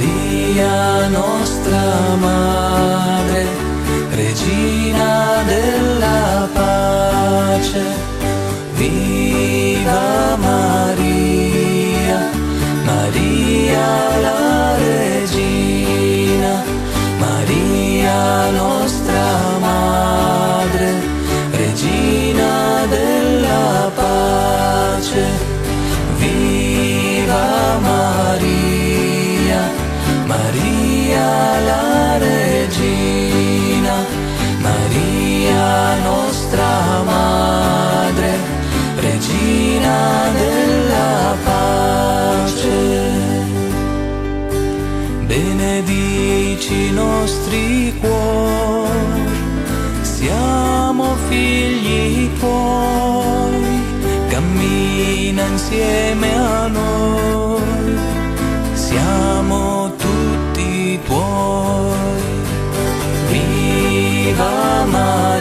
Maria nostra madre, regina della pace. Viva Maria, Maria Benedici i nostri cuori, siamo figli tuoi, cammina insieme a noi, siamo tutti tuoi. Viva Maria,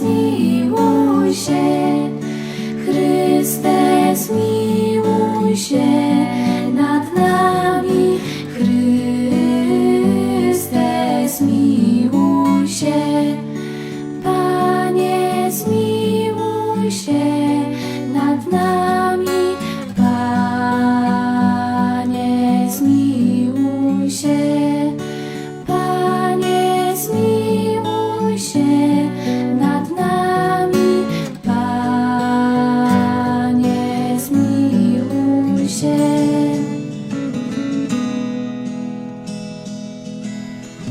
zmiłuj się, Chryste, zmiłuj się.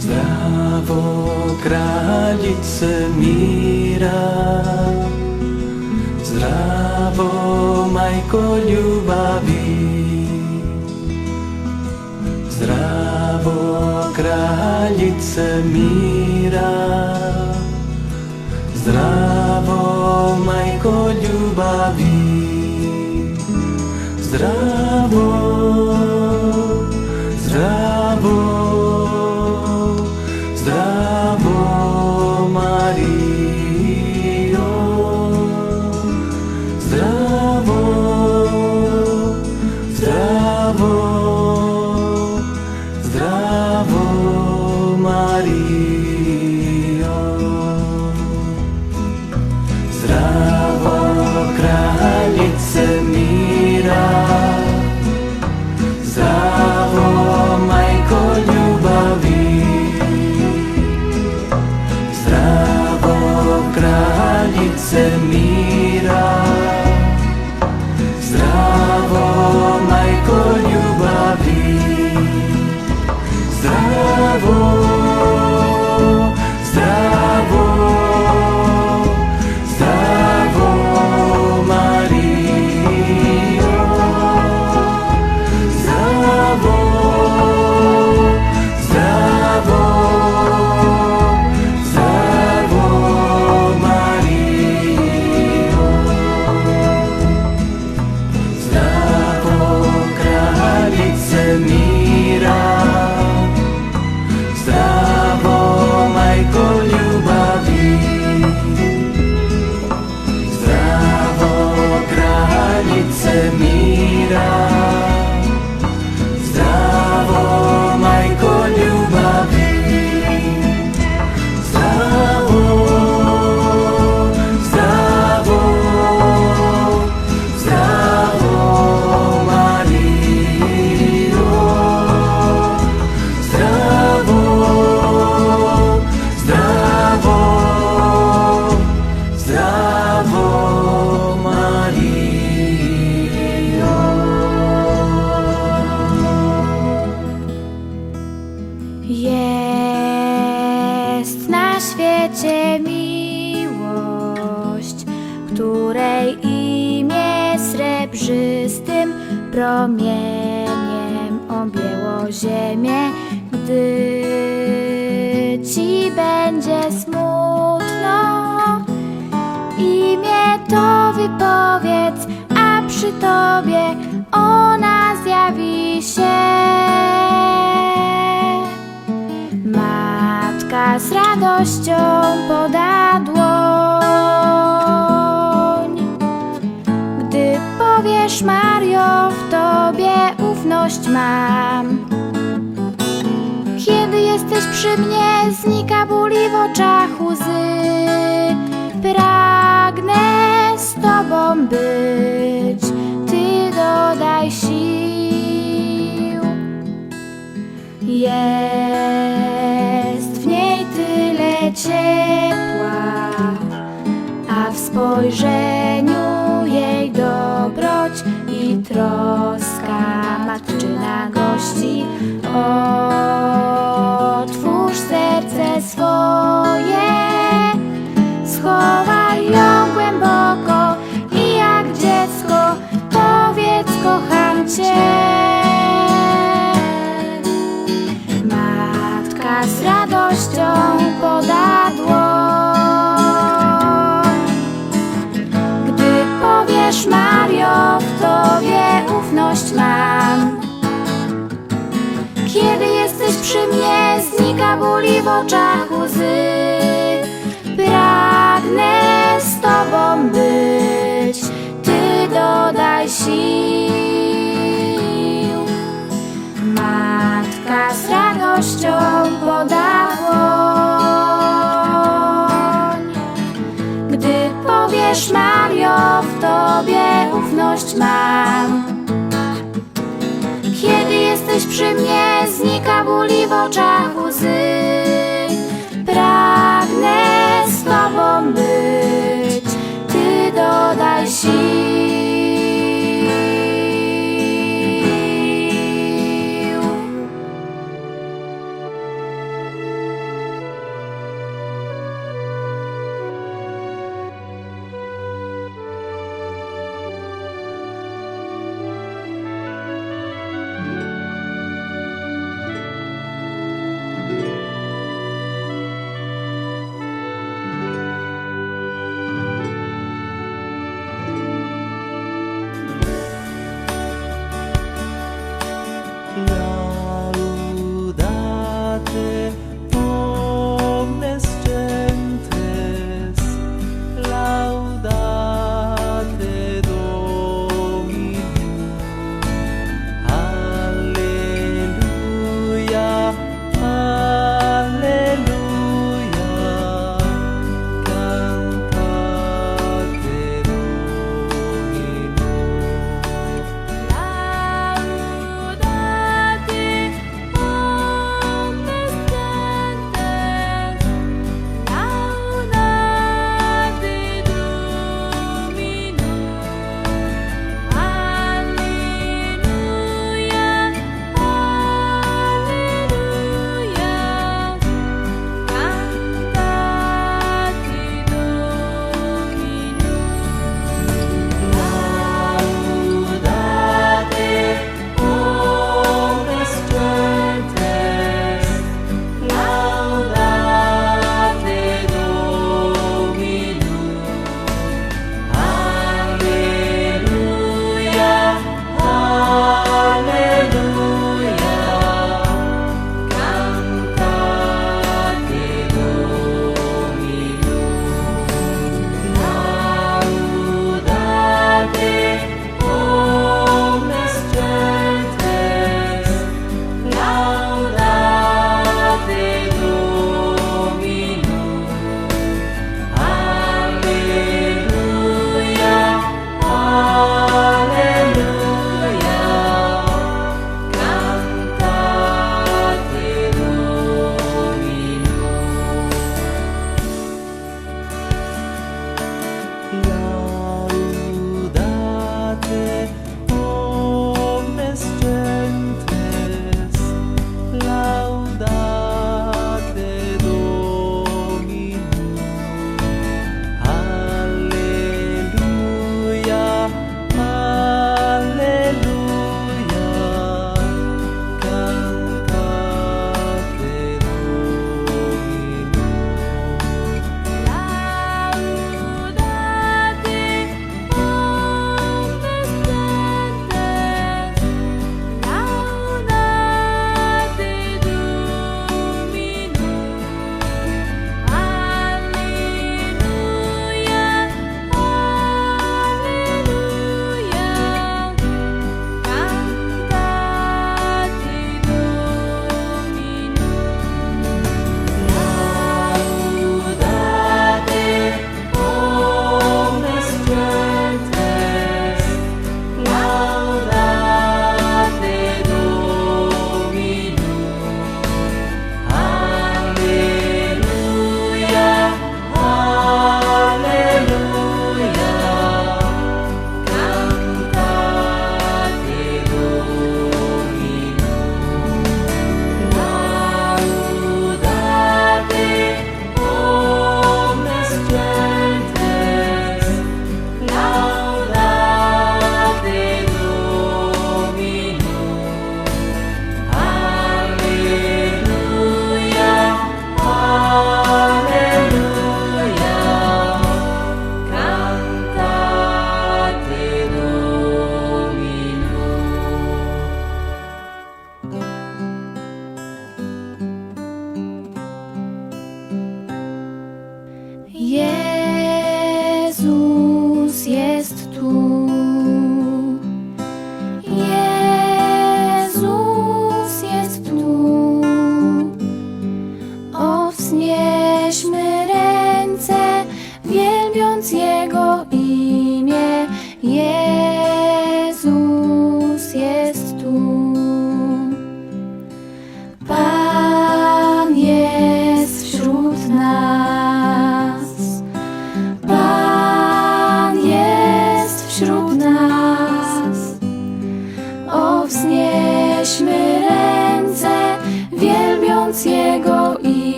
Zdravo kraljice mira, zdravo majko ljubavi, zdravo kraljice mira. Zdravo Mario radością poda dłoń. Gdy powiesz Mario, w tobie ufność mam. Kiedy jesteś przy mnie, znika ból i w oczach łzy. Pragnę z tobą być, ty dodaj sił. Jest spojrzeniu jej dobroć i troska mam. Kiedy jesteś przy mnie, znika ból i w oczach łzy. Pragnę z tobą być, ty dodaj sił. Matka z radością poda dłoń. Gdy powiesz Mario, w tobie ufność mam. Przy mnie, znika ból i w oczach łzy. Pragnę z tobą być, ty dodaj sił.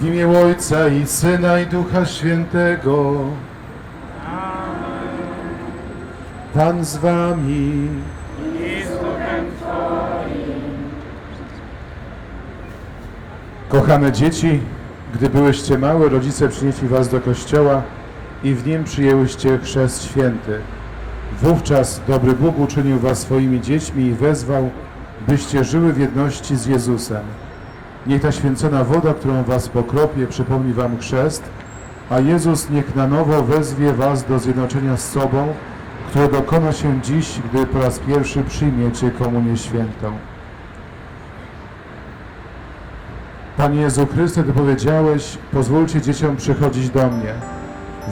W imię Ojca i Syna i Ducha Świętego. Pan z wami. Kochane dzieci, gdy byłyście małe, rodzice przynieśli was do kościoła i w nim przyjęłyście chrzest święty. Wówczas dobry Bóg uczynił was swoimi dziećmi i wezwał, byście żyły w jedności z Jezusem. Niech ta święcona woda, którą was pokropie, przypomni wam chrzest, a Jezus niech na nowo wezwie was do zjednoczenia z sobą, które dokona się dziś, gdy po raz pierwszy przyjmiecie komunię świętą. Panie Jezu Chryste, Ty powiedziałeś, pozwólcie dzieciom przychodzić do mnie.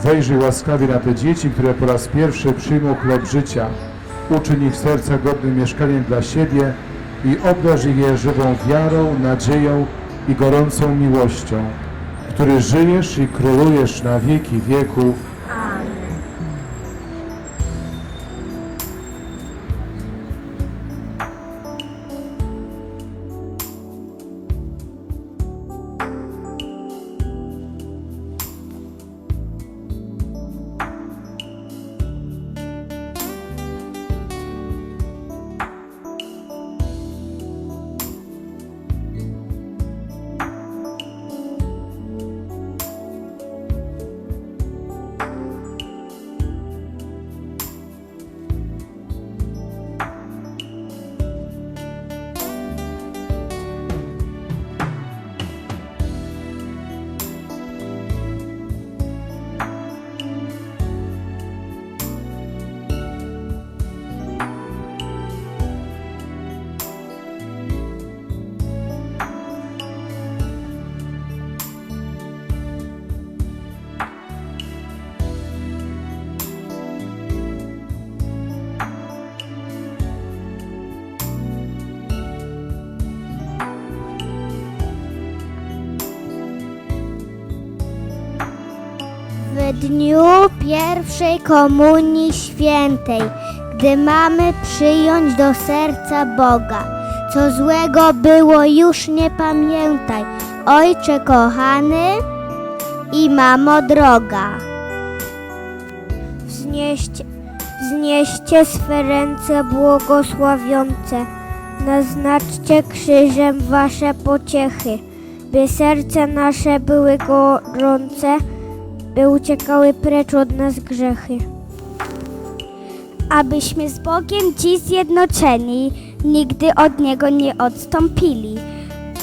Wejrzyj łaskawie na te dzieci, które po raz pierwszy przyjmą chleb życia. Uczyń ich serca godnym mieszkaniem dla siebie i obdarz je żywą wiarą, nadzieją i gorącą miłością, który żyjesz i królujesz na wieki wieków. Dniu pierwszej komunii świętej, gdy mamy przyjąć do serca Boga, co złego było już nie pamiętaj, Ojcze kochany i mamo droga. Wzn- wznieście, wznieście swe ręce błogosławiące. Naznaczcie krzyżem wasze pociechy, by serca nasze były gorące, by uciekały precz od nas grzechy. Abyśmy z Bogiem dziś zjednoczeni, nigdy od Niego nie odstąpili.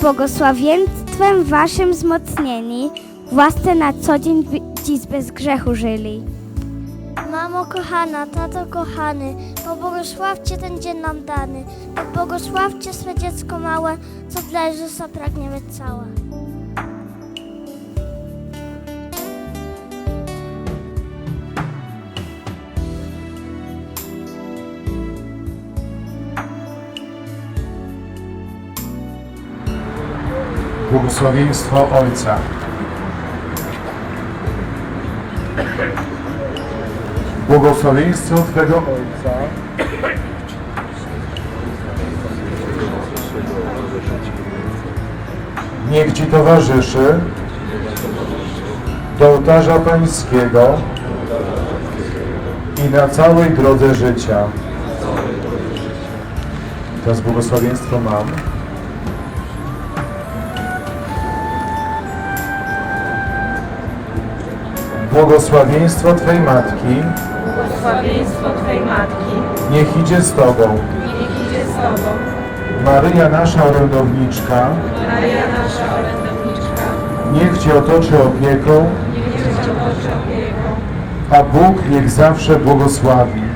Błogosławieństwem Waszym wzmocnieni, w łasce na co dzień dziś bez grzechu żyli. Mamo kochana, tato kochany, pobłogosławcie ten dzień nam dany. Pobłogosławcie swe dziecko małe, co dla Jezusa pragnie być całe. Błogosławieństwo Ojca. Błogosławieństwo Twego Ojca. Niech Ci towarzyszy do ołtarza Pańskiego i na całej drodze życia. Teraz błogosławieństwo mam. Błogosławieństwo Twej Matki Błogosławieństwo Twej Matki, niech idzie z Tobą. niech idzie z Tobą. Maryja nasza orędowniczka, Maryja nasza orędowniczka, niech Cię otoczy opieką, niech Cię otoczy opieką, a Bóg niech zawsze błogosławi.